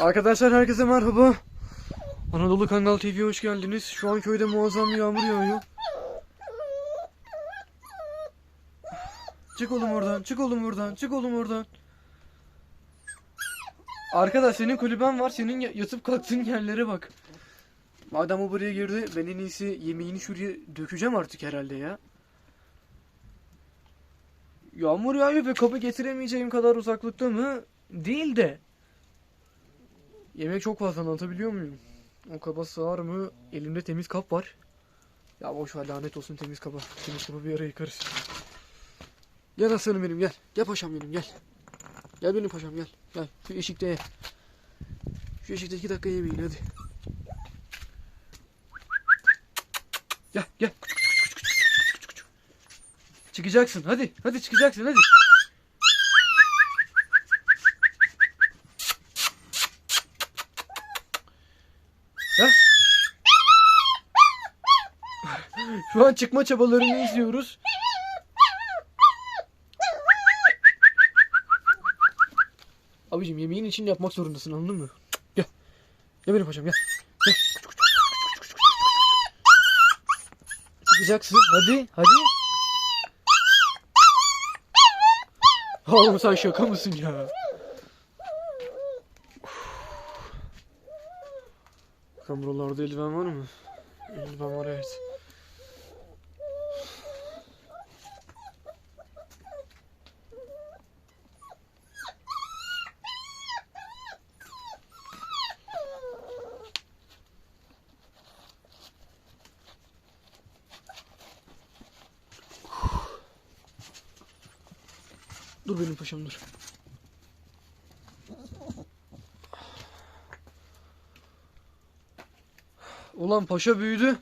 Arkadaşlar herkese merhaba. Anadolu Kangal TV'ye hoş geldiniz. Şu an köyde muazzam bir yağmur yağıyor. Çık oğlum oradan, çık oğlum oradan, çık oğlum oradan. Arkadaş senin kulüben var, senin ya- yatıp kalktığın yerlere bak. Madem o buraya girdi, ben en iyisi yemeğini şuraya dökeceğim artık herhalde ya. Yağmur yağıyor ve kapı getiremeyeceğim kadar uzaklıkta mı? Değil de. Yemek çok fazla anlatabiliyor muyum? O kaba sığar mı? Elimde temiz kap var. Ya boş ver lanet olsun temiz kaba. Temiz kaba bir ara yıkarız. Gel aslanım benim gel. Gel paşam benim gel. Gel benim paşam gel. Gel şu eşikte ye. Şu eşikte iki dakika yemeyin hadi. Gel gel. Çıkacaksın hadi. Hadi çıkacaksın hadi. Şu an çıkma çabalarını izliyoruz. Abicim yemeğin için yapmak zorundasın anladın mı? Gel. Gel benim paşam gel. Çıkacaksın. Hadi. Hadi. Oğlum sen şaka mısın ya? Bakalım buralarda eldiven var mı? Eldiven var evet. Dur benim paşam dur. Ulan paşa büyüdü.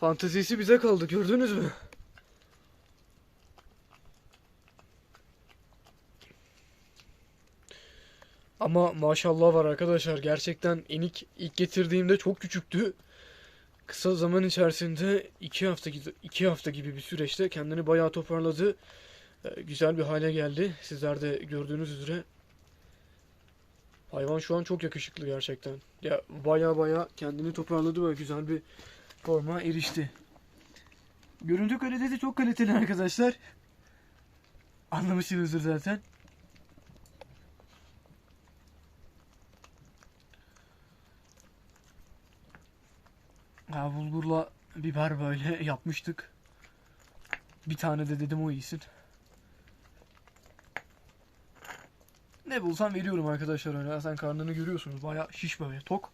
Fantezisi bize kaldı gördünüz mü? Ama maşallah var arkadaşlar gerçekten enik ilk getirdiğimde çok küçüktü. Kısa zaman içerisinde iki hafta iki hafta gibi bir süreçte kendini bayağı toparladı. Ee, Güzel bir hale geldi. Sizler de gördüğünüz üzere. Hayvan şu an çok yakışıklı gerçekten. Ya baya baya kendini toparladı ve güzel bir forma erişti. Görüntü kalitesi çok kaliteli arkadaşlar. Anlamışsınızdır zaten. Ha, bulgurla biber böyle yapmıştık. Bir tane de dedim o iyisin. Ne bulsam veriyorum arkadaşlar öyle. Zaten karnını görüyorsunuz. Baya şiş böyle tok.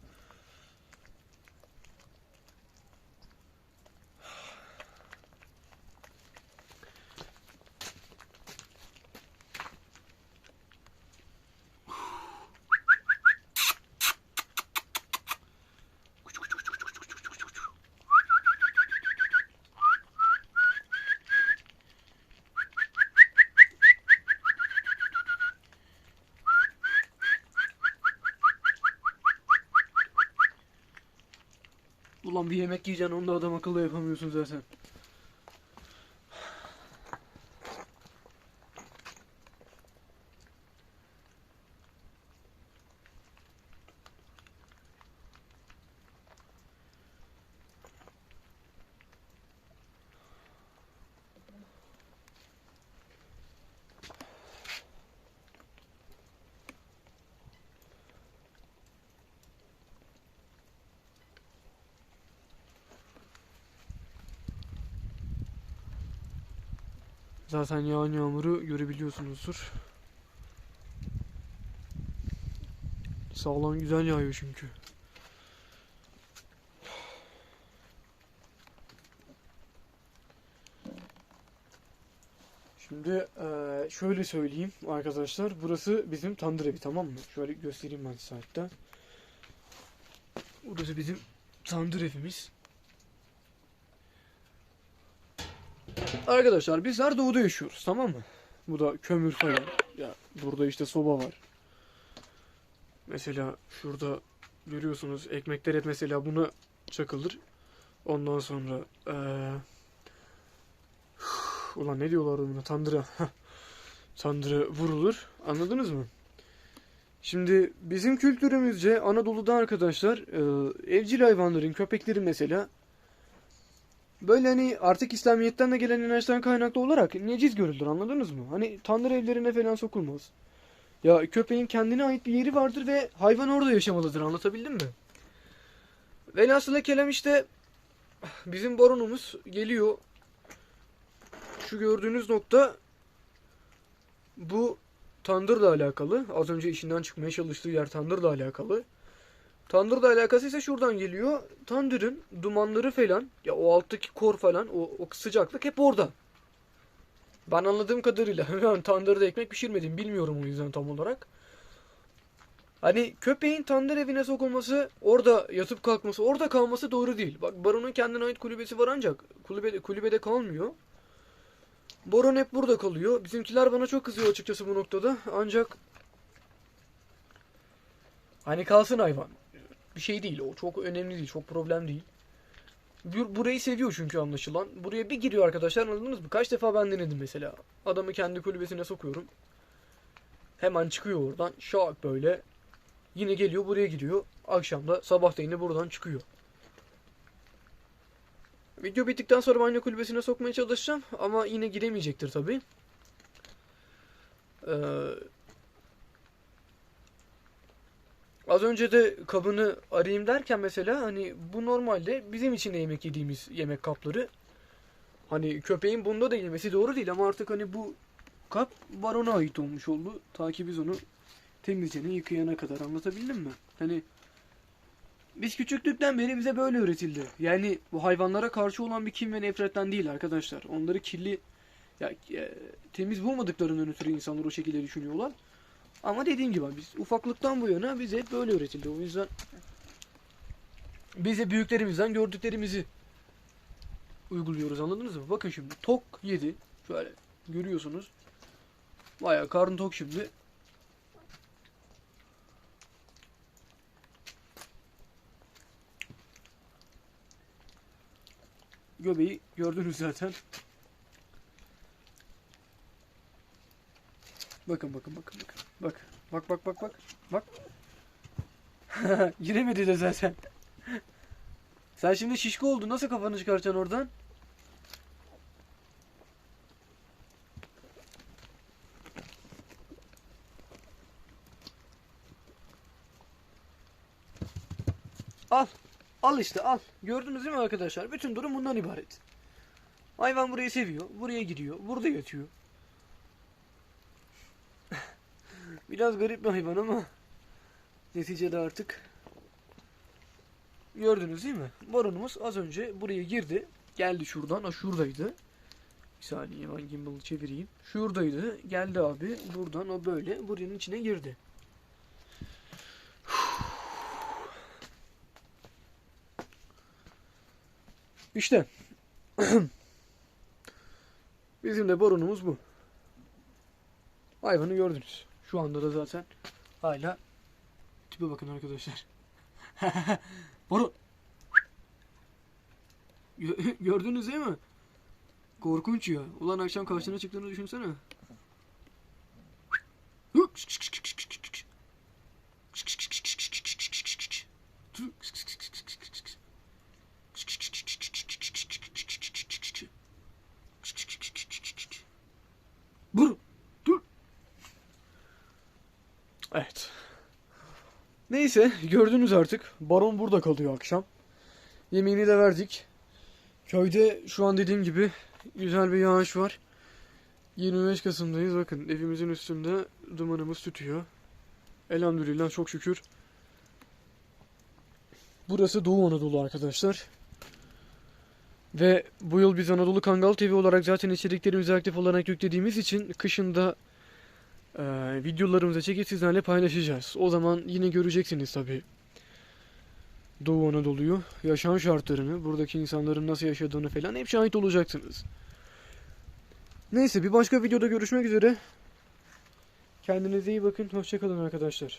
Ulan bir yemek yiyeceksin onu da adam akıllı yapamıyorsun zaten. Zaten yağan yağmuru görebiliyorsunuzdur. Sağlam güzel yağıyor çünkü. Şimdi eee, şöyle söyleyeyim arkadaşlar. Burası bizim tandır evi tamam mı? Şöyle göstereyim ben size hatta. Burası bizim tandır evimiz. Arkadaşlar bizler doğuda yaşıyoruz tamam mı? Bu da kömür falan. Ya burada işte soba var. Mesela şurada görüyorsunuz ekmekler et mesela buna çakılır. Ondan sonra eee ulan ne diyorlar buna tandıra. Tandıra vurulur. Anladınız mı? Şimdi bizim kültürümüzce Anadolu'da arkadaşlar evcil hayvanların köpekleri mesela böyle hani artık İslamiyet'ten de gelen inançtan kaynaklı olarak neciz görülür anladınız mı? Hani tanrı evlerine falan sokulmaz. Ya köpeğin kendine ait bir yeri vardır ve hayvan orada yaşamalıdır anlatabildim mi? Velhasıla kelam işte bizim baronumuz geliyor. Şu gördüğünüz nokta bu Tandır'la alakalı. Az önce işinden çıkmaya çalıştığı yer Tandır'la alakalı. Tandır'la alakası ise şuradan geliyor. Tandır'ın dumanları falan, ya o alttaki kor falan, o, o sıcaklık hep orada. Ben anladığım kadarıyla ben tandırda ekmek pişirmedim. Bilmiyorum o yüzden tam olarak. Hani köpeğin tandır evine sokulması, orada yatıp kalkması, orada kalması doğru değil. Bak Baron'un kendine ait kulübesi var ancak kulübede, kulübede kalmıyor. Baron hep burada kalıyor. Bizimkiler bana çok kızıyor açıkçası bu noktada. Ancak hani kalsın hayvan. Bir şey değil o. Çok önemli değil. Çok problem değil. Bur- Burayı seviyor çünkü anlaşılan. Buraya bir giriyor arkadaşlar anladınız mı? Kaç defa ben denedim mesela. Adamı kendi kulübesine sokuyorum. Hemen çıkıyor oradan. Şak böyle. Yine geliyor buraya gidiyor. Akşamda sabah da yine buradan çıkıyor. Video bittikten sonra banyo kulübesine sokmaya çalışacağım. Ama yine giremeyecektir tabi. Ee, az önce de kabını arayayım derken mesela hani bu normalde bizim için de yemek yediğimiz yemek kapları. Hani köpeğin bunda da yemesi doğru değil ama artık hani bu kap barona ait olmuş oldu. Ta ki biz onu temizleyene yıkayana kadar anlatabildim mi? Hani biz küçüklükten beri bize böyle öğretildi. Yani bu hayvanlara karşı olan bir kin ve nefretten değil arkadaşlar. Onları kirli ya e, temiz bulmadıklarından ötürü insanlar o şekilde düşünüyorlar. Ama dediğim gibi biz ufaklıktan bu yana bize hep böyle öğretildi. O yüzden bize büyüklerimizden gördüklerimizi uyguluyoruz anladınız mı? Bakın şimdi tok yedi. Şöyle görüyorsunuz. Bayağı karnı tok şimdi. Göbeği gördünüz zaten. Bakın bakın bakın bakın. Bak. Bak bak bak bak. Bak. Giremedi de zaten. Sen şimdi şişko oldu. Nasıl kafanı çıkaracaksın oradan? Al. Al işte al. Gördünüz değil mi arkadaşlar? Bütün durum bundan ibaret. Hayvan burayı seviyor. Buraya giriyor. Burada yatıyor. Biraz garip bir hayvan ama neticede artık gördünüz değil mi? Baronumuz az önce buraya girdi. Geldi şuradan. Ha şuradaydı. Bir saniye ben gimbal'ı çevireyim. Şuradaydı. Geldi abi. Buradan o böyle. Buranın içine girdi. İşte. Bizim de borunumuz bu. Hayvanı gördünüz. Şu anda da zaten hala tipe bakın arkadaşlar. Boru. Gö- Gördünüz değil mi? Korkunç ya. Ulan akşam karşına çıktığını düşünsene. Bur. Dur. Evet. Neyse gördünüz artık. Baron burada kalıyor akşam. Yemeğini de verdik. Köyde şu an dediğim gibi güzel bir yağış var. 25 Kasım'dayız. Bakın evimizin üstünde dumanımız tütüyor. Elhamdülillah çok şükür. Burası Doğu Anadolu arkadaşlar. Ve bu yıl biz Anadolu Kangal TV olarak zaten içeriklerimizi aktif olarak yüklediğimiz için kışında e, videolarımızı çekip sizlerle paylaşacağız. O zaman yine göreceksiniz tabi Doğu Anadolu'yu, yaşam şartlarını, buradaki insanların nasıl yaşadığını falan hep şahit olacaksınız. Neyse bir başka videoda görüşmek üzere. Kendinize iyi bakın. Hoşçakalın arkadaşlar.